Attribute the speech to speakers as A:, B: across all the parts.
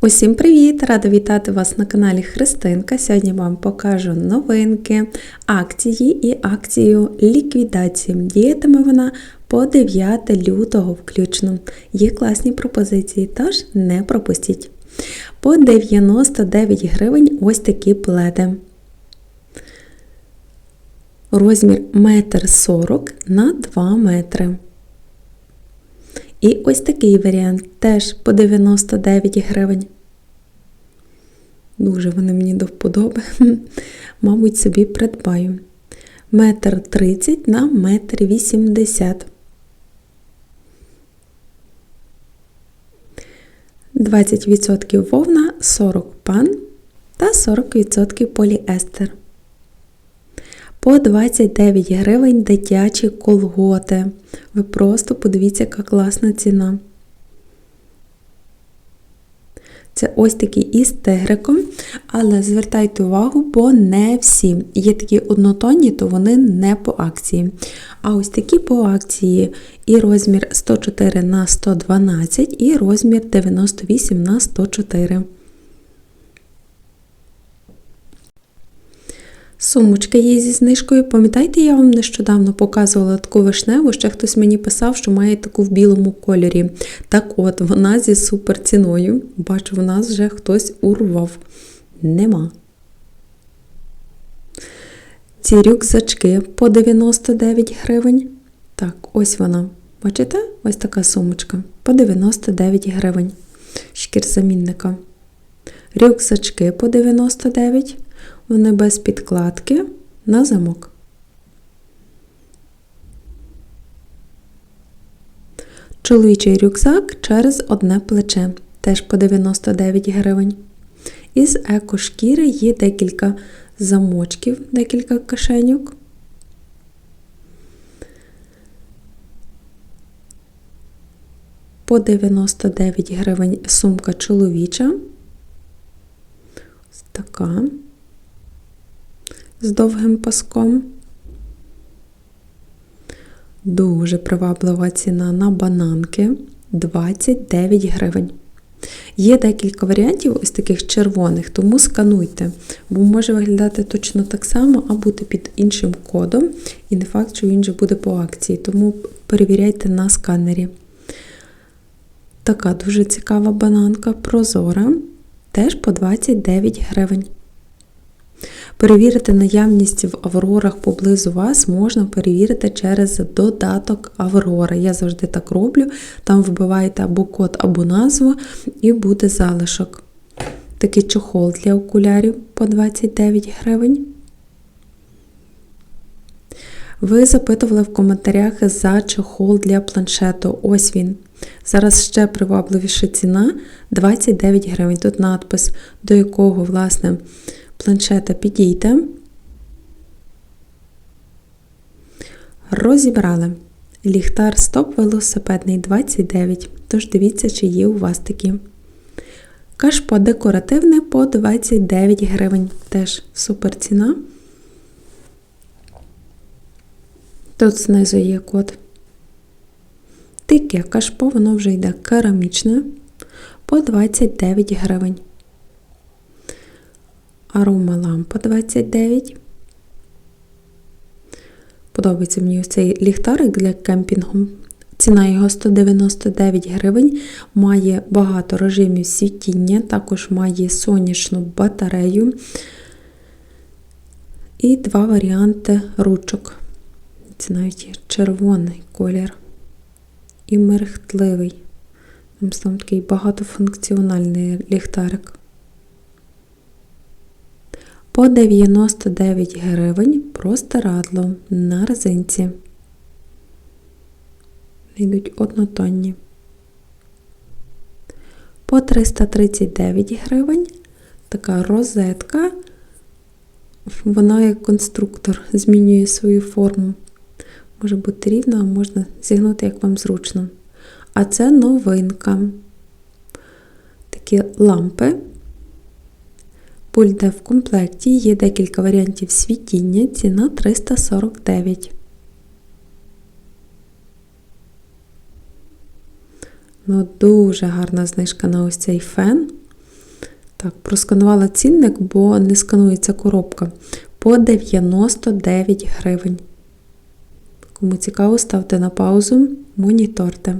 A: Усім привіт! Рада вітати вас на каналі Христинка. Сьогодні вам покажу новинки, акції і акцію ліквідації. Діятиме вона по 9 лютого включно. Є класні пропозиції, тож не пропустіть. По 99 гривень ось такі пледи. Розмір 1,40 м на 2 метри. І ось такий варіант теж по 99 гривень. Дуже вони мені до вподоби. Мабуть, собі придбаю. Метр 30 на метр 80. 20% вовна, 40 пан та 40% поліестер. По 29 гривень дитячі колготи. Ви просто подивіться, яка класна ціна. Це ось такі із тигриком, але звертайте увагу, бо не всі. Є такі однотонні, то вони не по акції. А ось такі по акції і розмір 104 на 112, і розмір 98 на 104. Сумочка є зі знижкою. Пам'ятаєте, я вам нещодавно показувала таку вишневу, ще хтось мені писав, що має таку в білому кольорі. Так от, вона зі суперціною. Бачу, в нас вже хтось урвав. Нема. Ці рюкзачки по 99 гривень. Так, ось вона. Бачите? Ось така сумочка. По 99 гривень. Шкірзамінника. Рюкзачки по 99 гривень. Вони без підкладки на замок. Чоловічий рюкзак через одне плече, теж по 99 гривень. Із екошкіри є декілька замочків, декілька кишеньок. По 99 гривень сумка чоловіча. Ось така з довгим паском. Дуже приваблива ціна на бананки 29 гривень. Є декілька варіантів ось таких червоних, тому скануйте, бо може виглядати точно так само, а бути під іншим кодом, і не факт, що він же буде по акції, тому перевіряйте на сканері. Така дуже цікава бананка прозора, теж по 29 гривень. Перевірити наявність в Аврорах поблизу вас можна перевірити через додаток Аврора. Я завжди так роблю. Там вбиваєте або код, або назву, і буде залишок. Такий чохол для окулярів по 29 гривень. Ви запитували в коментарях за чохол для планшету. Ось він. Зараз ще привабливіша ціна 29 гривень. Тут надпис, до якого, власне, планшета підійде. Розібрали. Ліхтар стоп велосипедний 29. Тож дивіться, чи є у вас такі. Кашпо декоративне по 29 гривень. Теж супер ціна. Тут знизу є код. Таке кашпо, воно вже йде керамічне по 29 гривень. Арома лампа 29. Подобається мені ось цей ліхтарик для кемпінгу. Ціна його 199 гривень, має багато режимів світіння, також має сонячну батарею і два варіанти ручок. Це навіть червоний колір і мерехтливий. Там такий багатофункціональний ліхтарик по 99 гривень простирадло на резинці. Йдуть однотонні. По 339 гривень така розетка, вона як конструктор змінює свою форму. Може бути рівна, а можна зігнути, як вам зручно. А це новинка. Такі лампи Пульт в комплекті є декілька варіантів світіння, ціна 349. Ну, Дуже гарна знижка на ось цей фен. Так, просканувала цінник, бо не сканується коробка. По 99 гривень. Кому цікаво, ставте на паузу, моніторте.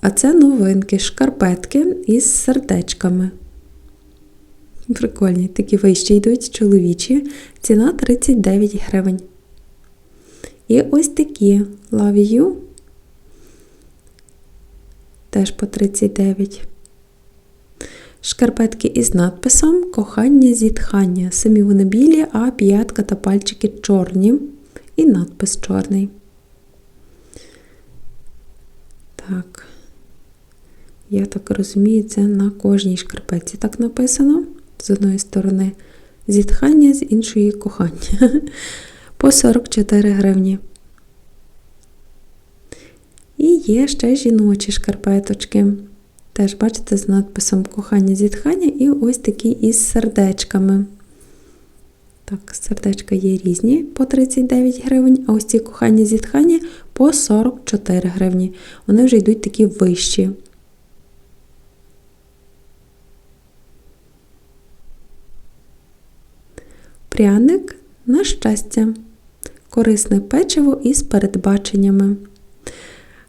A: А це новинки, шкарпетки із сердечками. Прикольні, такі вищі йдуть чоловічі. Ціна 39 гривень. І ось такі Love You. Теж по 39. Шкарпетки із надписом Кохання зітхання. Самі вони білі, а п'ятка та пальчики чорні. І надпис чорний. Так. Я так розумію, це на кожній шкарпетці так написано. З одної сторони зітхання, з іншої кохання. По 44 гривні. І є ще жіночі шкарпеточки. Теж, бачите, з надписом кохання зітхання і ось такі із сердечками. Так, сердечка є різні по 39 гривень, а ось ці кохання зітхання по 44 гривні. Вони вже йдуть такі вищі. Пряник на щастя. Корисне печиво із передбаченнями.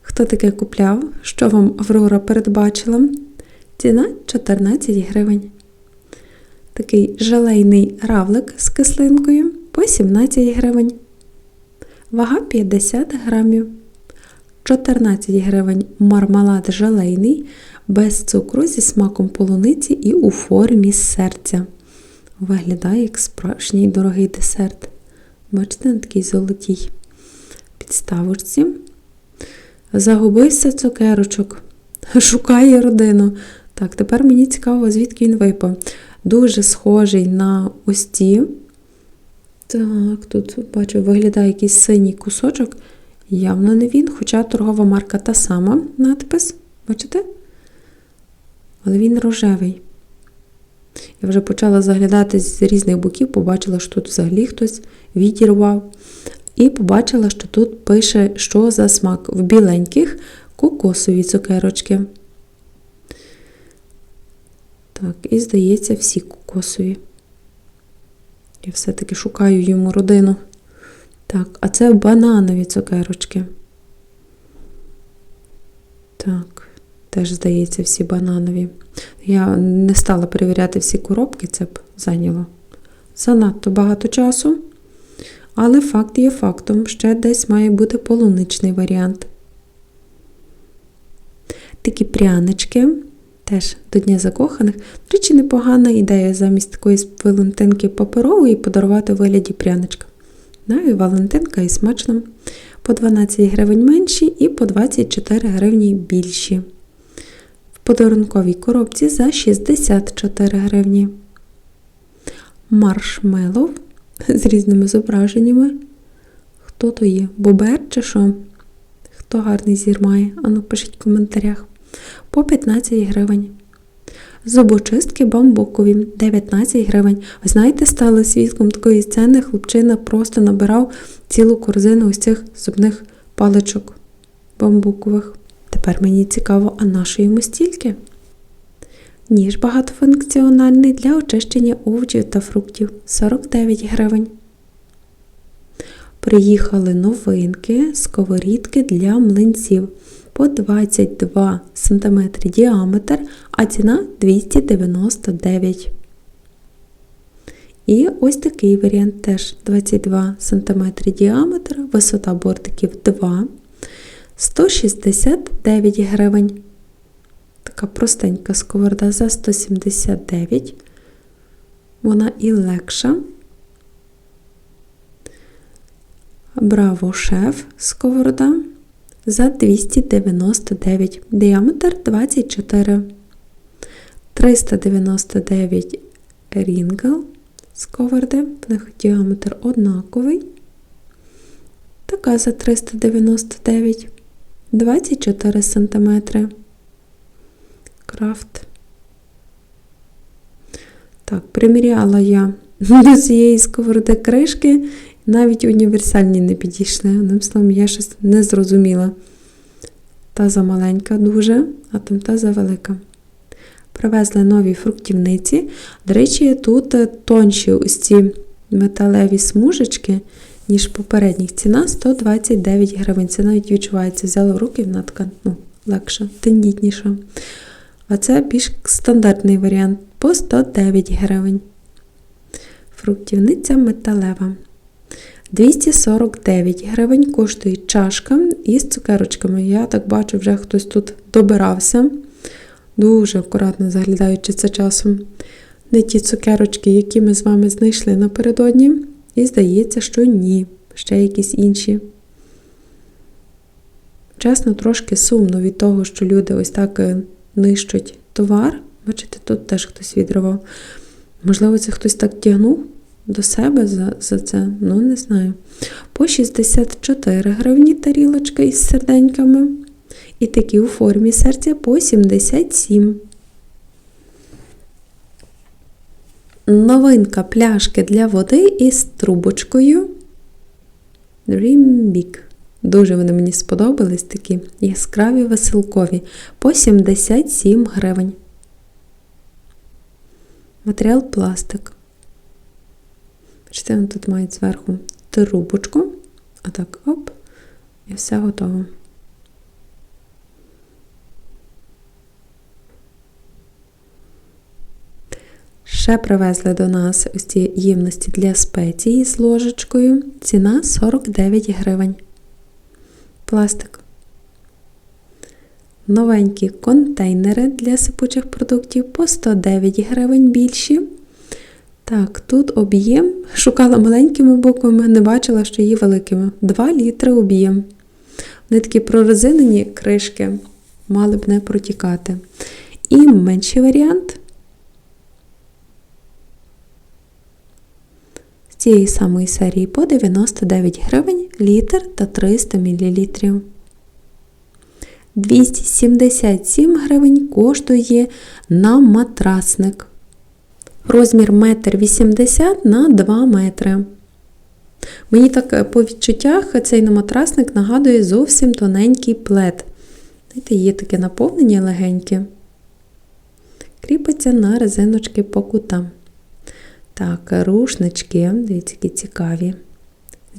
A: Хто таке купляв? Що вам Аврора передбачила? Ціна 14 гривень. Такий желейний равлик з кислинкою по 17 гривень. Вага 50 грамів. 14 гривень мармелад желейний, без цукру зі смаком полуниці і у формі серця. Виглядає як справжній дорогий десерт. Бачите, на такій золотій підставочці. Загубився цукерочок. Шукає родину. Так, тепер мені цікаво, звідки він випав. Дуже схожий на ось ті. Так, тут бачу, виглядає якийсь синій кусочок. Явно не він, хоча торгова марка та сама надпис. Бачите? Але він рожевий. Я вже почала заглядати з різних боків, побачила, що тут взагалі хтось відірвав. І побачила, що тут пише, що за смак в біленьких кокосові цукерочки. Так, і здається, всі кокосові. Я все-таки шукаю йому родину. Так, а це бананові цукерочки. Так, теж, здається, всі бананові. Я не стала перевіряти всі коробки, це б зайняло занадто багато часу. Але факт є фактом, ще десь має бути полуничний варіант. Такі прянички, теж до Дня закоханих. До речі, непогана ідея замість такої Валентинки паперової подарувати вигляді пряничка. Навіть Валентинка і смачно. По 12 гривень менші і по 24 гривні більші. Подарунковій коробці за 64 гривні. Маршмеллоу з різними зображеннями. Хто то є? Бобер чи що? Хто гарний зір має? Ану, пишіть в коментарях. По 15 гривень. Зубочистки бамбукові 19 гривень. Ви знаєте, стали свідком такої сцени, хлопчина просто набирав цілу корзину ось цих зубних паличок бамбукових. Тепер мені цікаво, а нашої йому? Ніж багатофункціональний для очищення овочів та фруктів 49 гривень. Приїхали новинки, сковорідки для млинців по 22 см діаметр, а ціна 299 І ось такий варіант теж 22 см діаметр, висота бортиків 2, 169 гривень. Така простенька сковорода за 179. Вона і легша. Браво шеф сковорода за 299. Діаметр 24. 399 рінгл сковороди. В них діаметр однаковий. Така за 399. 24 см крафт. Так, приміряла я до цієї сковороди кришки, навіть універсальні не підійшли. Одним словом, я щось не зрозуміла. Та за маленька дуже, а там та за велика. Привезли нові фруктівниці. До речі, тут тонші ось ці металеві смужечки, ніж попередніх. Ціна 129 гривень. Це навіть відчувається. Взяла в руки, вона така ну, легша, тендітніша. А це більш стандартний варіант по 109 гривень. Фруктівниця металева. 249 гривень коштує чашка із цукерочками. Я так бачу, вже хтось тут добирався. Дуже акуратно заглядаючи це часом. Не ті цукерочки, які ми з вами знайшли напередодні. І здається, що ні. Ще якісь інші. Чесно, трошки сумно від того, що люди ось так е, нищать товар. Бачите, тут теж хтось відривав. Можливо, це хтось так тягнув до себе за, за це, ну не знаю. По 64 гривні тарілочка із серденьками. І такі у формі серця по 77. Новинка пляшки для води із трубочкою. Dream Big. Дуже вони мені сподобались такі яскраві веселкові. По 77 гривень. Матеріал пластик. Бачите, вони тут мають зверху трубочку. А так, оп, і все готово. Ще привезли до нас ось ці ємності для спеції з ложечкою. Ціна 49 гривень. Пластик. Новенькі контейнери для сипучих продуктів по 109 гривень більші. Так, тут об'єм. Шукала маленькими буквами, не бачила, що є великими. 2 літри об'єм. Вони такі прорезинені кришки, мали б не протікати. І менший варіант. Цієї самої серії по 99 гривень літр та 300 мл. 277 гривень коштує на матрасник. Розмір 1,80 м на 2 метри. Мені так е, по відчуттях цей наматрасник нагадує зовсім тоненький плед. Знаєте, є таке наповнення легеньке. Кріпиться на резиночки по кутам. Так, рушнички, дивіться, які цікаві.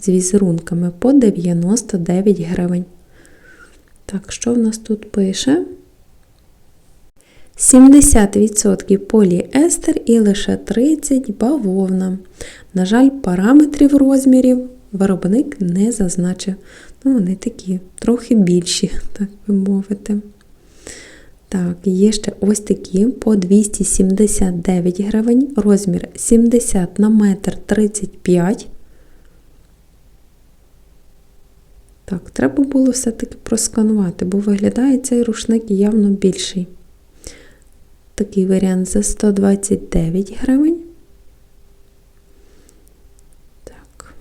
A: З візерунками по 99 гривень. Так, що в нас тут пише? 70% поліестер і лише 30% бавовна. На жаль, параметрів розмірів виробник не зазначив. Ну, вони такі, трохи більші, так би мовити. Так, є ще ось такі по 279 гривень, розмір 70 на метр 35. Так, треба було все-таки просканувати, бо виглядає цей рушник явно більший. Такий варіант за 129 гривень. Так.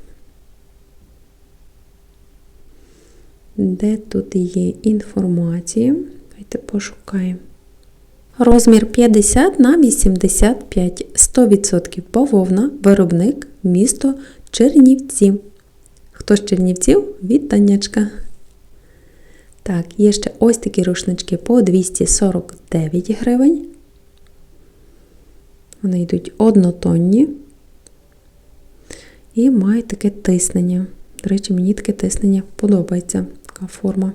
A: Де тут є інформація? Давайте пошукаємо. Розмір 50 на 85, 100% бавовна, виробник, місто Чернівці. Хто з Чернівців? Вітаннячка. Так, є ще ось такі рушнички по 249 гривень. Вони йдуть однотонні і мають таке тиснення. До речі, мені таке тиснення подобається, така форма.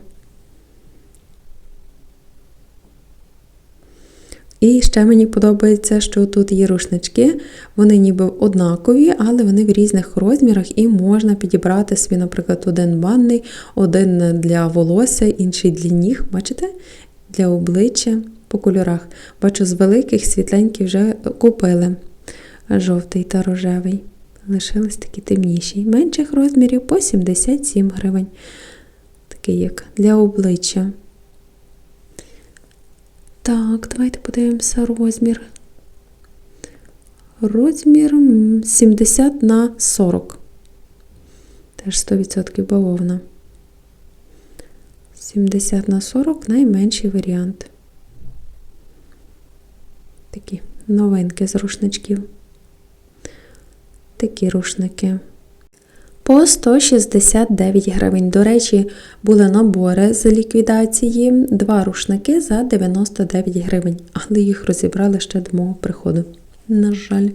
A: І ще мені подобається, що тут є рушнички, вони ніби однакові, але вони в різних розмірах і можна підібрати собі, наприклад, один банний, один для волосся, інший для ніг. Бачите? Для обличчя по кольорах. Бачу, з великих світленьких вже купили жовтий та рожевий. Лишились такі темніші. Менших розмірів по 77 гривень. Такий як для обличчя. Так, давайте подивимося розмір. Розмір 70 на 40. Теж 100% бавовна. 70 на 40 найменший варіант. Такі новинки з рушничків. Такі рушники. По 169 гривень. До речі, були набори з ліквідації, два рушники за 99 гривень, але їх розібрали ще до мого приходу. На жаль.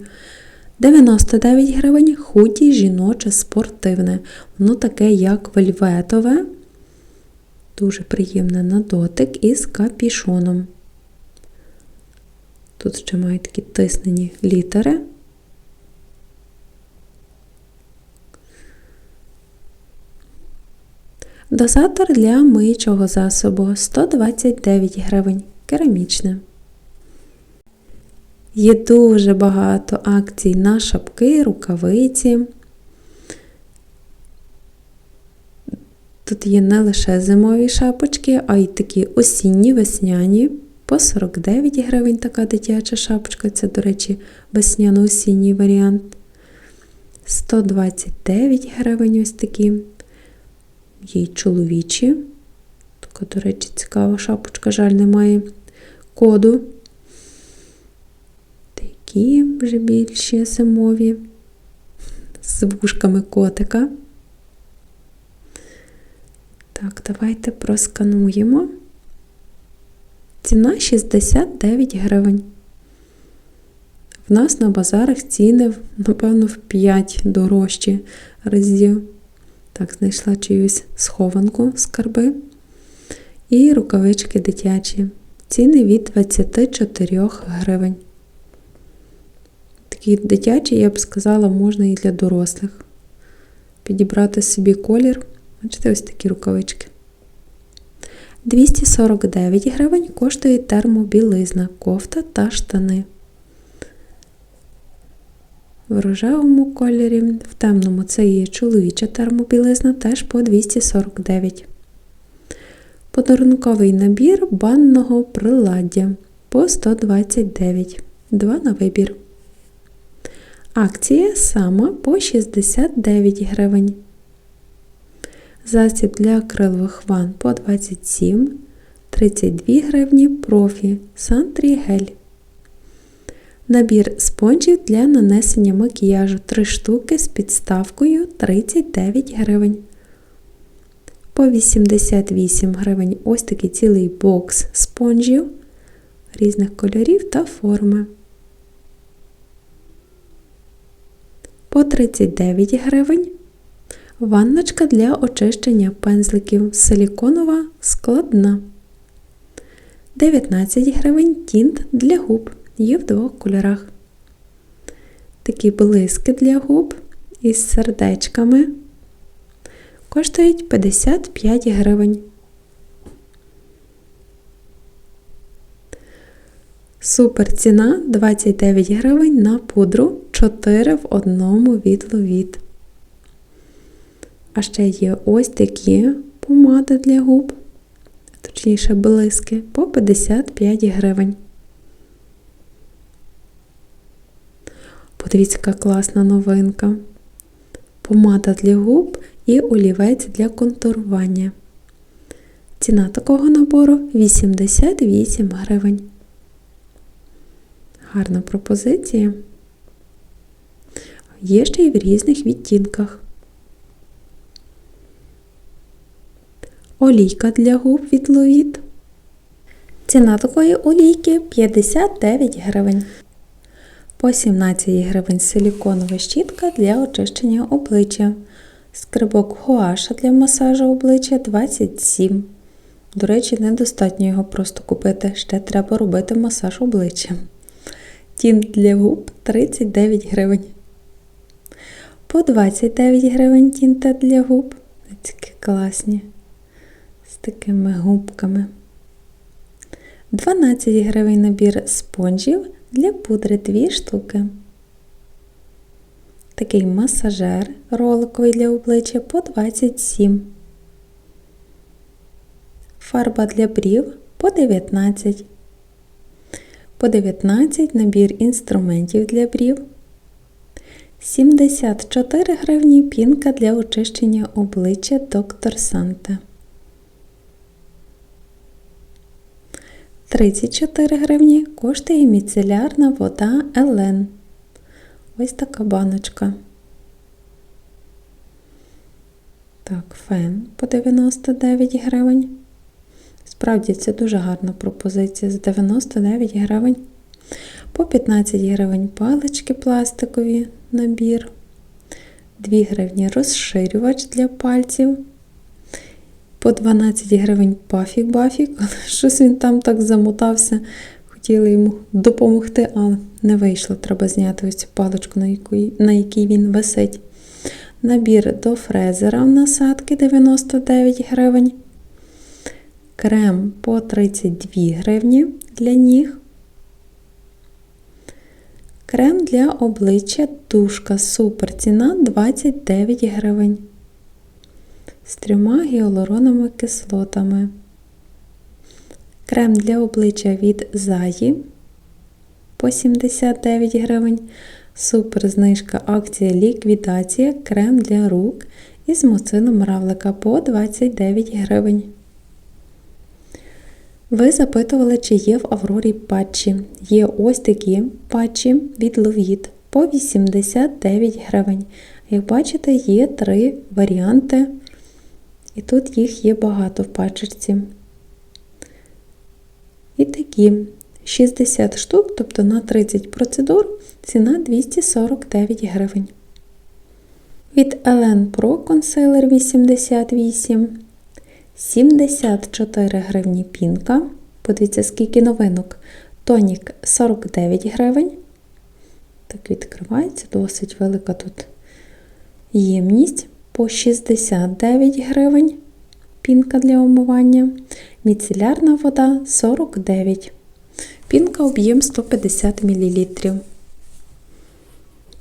A: 99 гривень худі жіноче спортивне. Воно таке, як вельветове. Дуже приємне на дотик із капішоном. Тут ще мають такі тиснені літери. Дозатор для миючого засобу 129 гривень. Керамічне. Є дуже багато акцій на шапки, рукавиці. Тут є не лише зимові шапочки, а й такі осінні, весняні. По 49 гривень така дитяча шапочка. Це, до речі, весняно-осінній варіант. 129 гривень ось такі. Є й чоловічі. Така, до речі, цікава шапочка, жаль, немає коду. Такі вже більші зимові. З вушками котика. Так, давайте проскануємо. Ціна 69 гривень. В нас на базарах ціни, напевно, в 5 дорожчі разів. Так, знайшла чиюсь схованку скарби. І рукавички дитячі. Ціни від 24 гривень. Такі дитячі, я б сказала, можна і для дорослих. Підібрати собі колір. Бачите, ось такі рукавички. 249 гривень коштує термобілизна, кофта та штани. В рожевому кольорі, в темному це є чоловіча термобілизна, теж по 249. Подарунковий набір банного приладдя по 129. Два на вибір. Акція сама по 69 гривень. Засіб для акрилових ван по 27, 32 гривні профі Сантрі гель. Набір спонжів для нанесення макіяжу 3 штуки з підставкою 39 гривень. По 88 гривень ось такий цілий бокс спонжів різних кольорів та форми. По 39 гривень Ванночка для очищення пензликів силіконова складна. 19 гривень тінт для губ. Є в двох кольорах. Такі блиски для губ із сердечками. Коштують 55 гривень. Супер ціна 29 гривень на пудру 4 в одному від Ловіт. А ще є ось такі помади для губ, точніше блиски, по 55 гривень. Подивіться, яка класна новинка. Помада для губ і олівець для контурування. Ціна такого набору 88 гривень. Гарна пропозиція. Є ще й в різних відтінках. Олійка для губ від Ловіт. Ціна такої олійки 59 гривень. По 17 гривень силіконова щітка для очищення обличчя. Скрибок гуаша для масажу обличчя 27. До речі, недостатньо його просто купити, ще треба робити масаж обличчя. Тінт для губ 39 гривень. По 29 гривень тінта для губ. Такі класні з такими губками. 12 гривень набір спонжів для пудри 2 штуки. Такий масажер роликовий для обличчя по 27. Фарба для брів по 19. По 19 набір інструментів для брів. 74 гривні пінка для очищення обличчя Доктор Санте. 34 гривні коштує міцелярна вода Елен. Ось така баночка. Так, фен по 99 гривень. Справді, це дуже гарна пропозиція. З 99 гривень. По 15 гривень палички пластикові набір. 2 гривні розширювач для пальців. По 12 гривень пафік-бафік. Щось він там так замотався. Хотіли йому допомогти, але не вийшло. Треба зняти ось цю паличку, на якій, на якій він висить. Набір до фрезера в насадки 99 гривень. Крем по 32 гривні для ніг. Крем для обличчя тушка супер. Ціна 29 гривень. З трьома гіалуроновими кислотами. Крем для обличчя від Заї по 79 гривень. Супер знижка акція ліквідація. Крем для рук із муцином равлика по 29 гривень. Ви запитували, чи є в Аврорі патчі. Є ось такі патчі від Ловіт по 89 гривень. Як бачите, є три варіанти, і тут їх є багато в пачечці. І такі 60 штук, тобто на 30 процедур, ціна 249 гривень. Від Elen Pro консилер 88, 74 гривні пінка. Подивіться, скільки новинок. Тонік 49 гривень. Так відкривається, досить велика тут ємність по 69 гривень. Пінка для омивання. Міцелярна вода 49. Пінка об'єм 150 мл.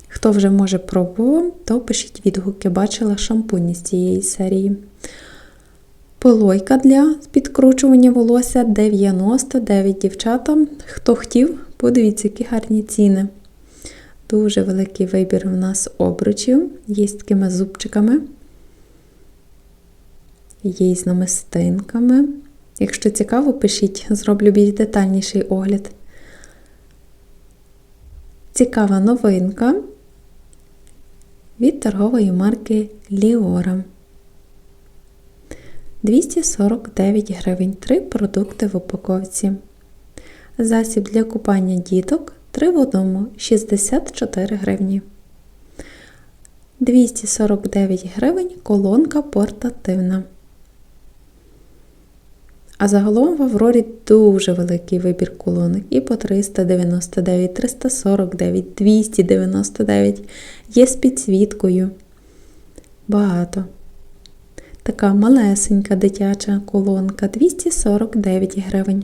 A: Хто вже може пробував, то пишіть відгуки. Бачила шампуні з цієї серії. Пилойка для підкручування волосся 99 дівчата. Хто хотів, подивіться, які гарні ціни. Дуже великий вибір у нас обручів. Є з такими зубчиками. Є з намистинками. Якщо цікаво, пишіть, зроблю більш детальніший огляд. Цікава новинка від торгової марки Ліора. 249 гривень. Три продукти в упаковці. Засіб для купання діток 3 в одному 64 гривні. 249 гривень колонка портативна. А загалом в Аврорі дуже великий вибір колонок. І по 399, 349, 299. Є з підсвіткою. Багато. Така малесенька дитяча колонка 249 гривень.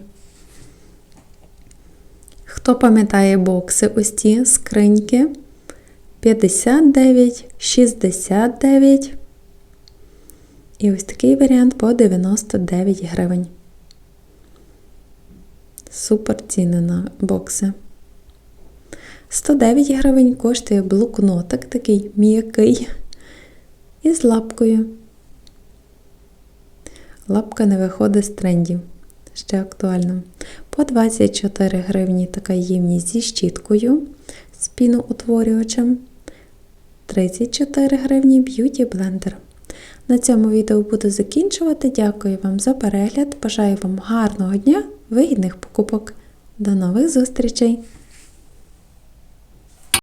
A: Хто пам'ятає бокси ось ці скриньки? 59, 69. І ось такий варіант по 99 гривень. Супер ціни на бокси. 109 гривень коштує блокнотик такий м'який із лапкою. Лапка не виходить з трендів. Ще актуально. По 24 гривні така ємність зі щіткою з піноутворювачем. 34 гривні б'юті блендер. На цьому відео буду закінчувати. Дякую вам за перегляд. Бажаю вам гарного дня, вигідних покупок. До нових зустрічей!